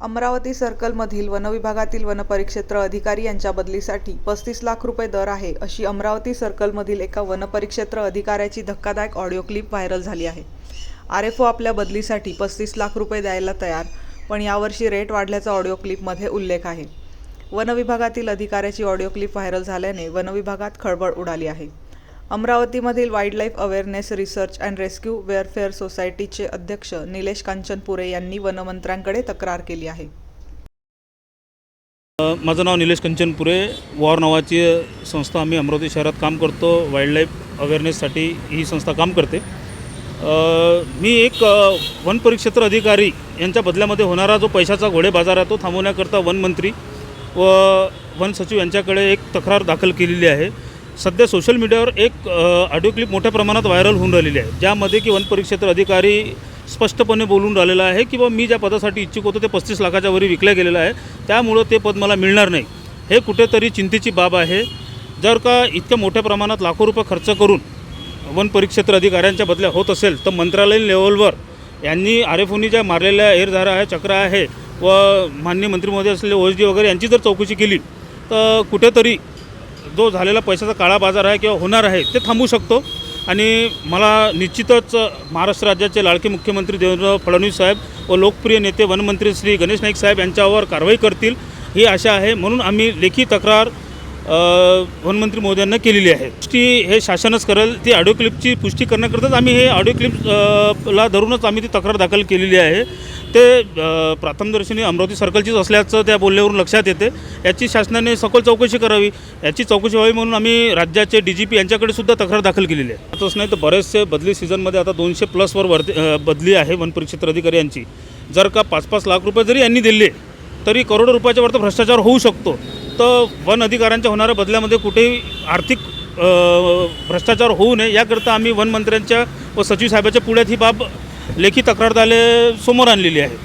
अमरावती सर्कलमधील वनविभागातील वनपरिक्षेत्र अधिकारी यांच्या बदलीसाठी पस्तीस लाख रुपये दर आहे अशी अमरावती सर्कलमधील एका वनपरिक्षेत्र अधिकाऱ्याची धक्कादायक ऑडिओ क्लिप व्हायरल झाली आहे. आर एफ ओ आपल्या बदलीसाठी पस्तीस लाख रुपये द्यायला तयार पण यावर्षी रेट वाढल्याचा ऑडिओ क्लिपमध्ये उल्लेख आहे. वनविभागातील अधिकाऱ्याची ऑडिओ क्लिप व्हायरल झाल्याने वनविभागात खळबळ उडाली आहे. अमरावतीमधील wildlife awareness research and rescue welfare सोसायटीचे अध्यक्ष निलेश कांचनपुरे यांनी वनमंत्र्यांकडे तक्रार केली आहे. माझं नाव निलेश कंचनपुरे. वॉर नावाची संस्था आम्ही अमरावती शहरात काम करतो. वाईल्डलाईफ अवेअरनेससाठी ही संस्था काम करते. मी एक वन परिक्षेत्र अधिकारी यांच्या बदल्यामध्ये होणारा जो पैशाचा घोडे बाजार आहे तो थांबवण्याकरता वनमंत्री व वन सचिव यांच्याकडे एक तक्रार दाखल केलेली आहे. सध्या सोशल मीडियावर एक ऑडिओ क्लिप मोठ्या प्रमाणात व्हायरल होऊन राहिलेली आहे. ज्यामध्ये की वन परिक्षेत्र अधिकारी स्पष्टपणे बोलून राहिलेला आहे की बा मी ज्या पदासाठी इच्छुक होतो ते पस्तीस लाखाच्या वरी विकलं गेलेलं आहे. त्यामुळं ते पद मला मिळणार नाही. हे कुठेतरी चिंतेची बाब आहे. जर का इतक्या मोठ्या प्रमाणात लाखो रुपये खर्च करून वन परिक्षेत्र अधिकाऱ्यांच्या बदल्या होत असेल तर मंत्रालयीन लेवलवर यांनी आर एफ ओनी ज्या मारलेल्या एरधारा आहे चक्र आहे व मान्य मंत्री महोदय असलेले ओ डी वगैरे यांची जर चौकशी केली तर कुठेतरी जो झालेला पैशाचा काळा बाजार आहे किंवा होणार आहे ते थांबू शकतो. आणि मला निश्चितच महाराष्ट्र राज्याचे लाडके मुख्यमंत्री देवेंद्र फडणवीस साहेब व लोकप्रिय नेते वनमंत्री श्री गणेश नाईक साहेब यांच्यावर कारवाई करतील ही आशा आहे. म्हणून आम्ही लेखी तक्रार वनमंत्री मोद्यांना केलेली आहे. पुष्टी हे शासनच करेल ती ऑडिओ क्लिपची पुष्टी करण्याकरताच आम्ही हे ऑडिओ क्लिप ला धरूनच आम्ही ती तक्रार दाखल केलेली आहे. ते प्राथमदर्शनी प्रथमदर्शनी अमरावती सर्कलचीच असल्याचं त्या बोलण्यावरून लक्षात येते. याची शासनाने सखोल चौकशी करावी याची चौकशी व्हावी म्हणून आम्ही राज्याचे डी जी पी यांच्याकडे सुद्धा तक्रार दाखल केलेली आहे. तसंच नाही तर बरेचसे बदली सीझनमध्ये आता दोनशे प्लसवर वरती बदली आहे वन परिक्षेत्र अधिकारी यांची. जर का पाच पाच लाख रुपये जरी यांनी दिले तरी करोडो रुपयाच्या वरती भ्रष्टाचार होऊ शकतो. फक्त वन अधिकाऱ्यांच्या होणाऱ्या बदल्यामध्ये कुठेही आर्थिक भ्रष्टाचार होऊ नये याकरता आम्ही वनमंत्र्यांच्या व सचिव साहेबाच्या पुढ्यात ही बाब लेखी तक्रारदाले समोर आणलेली आहे.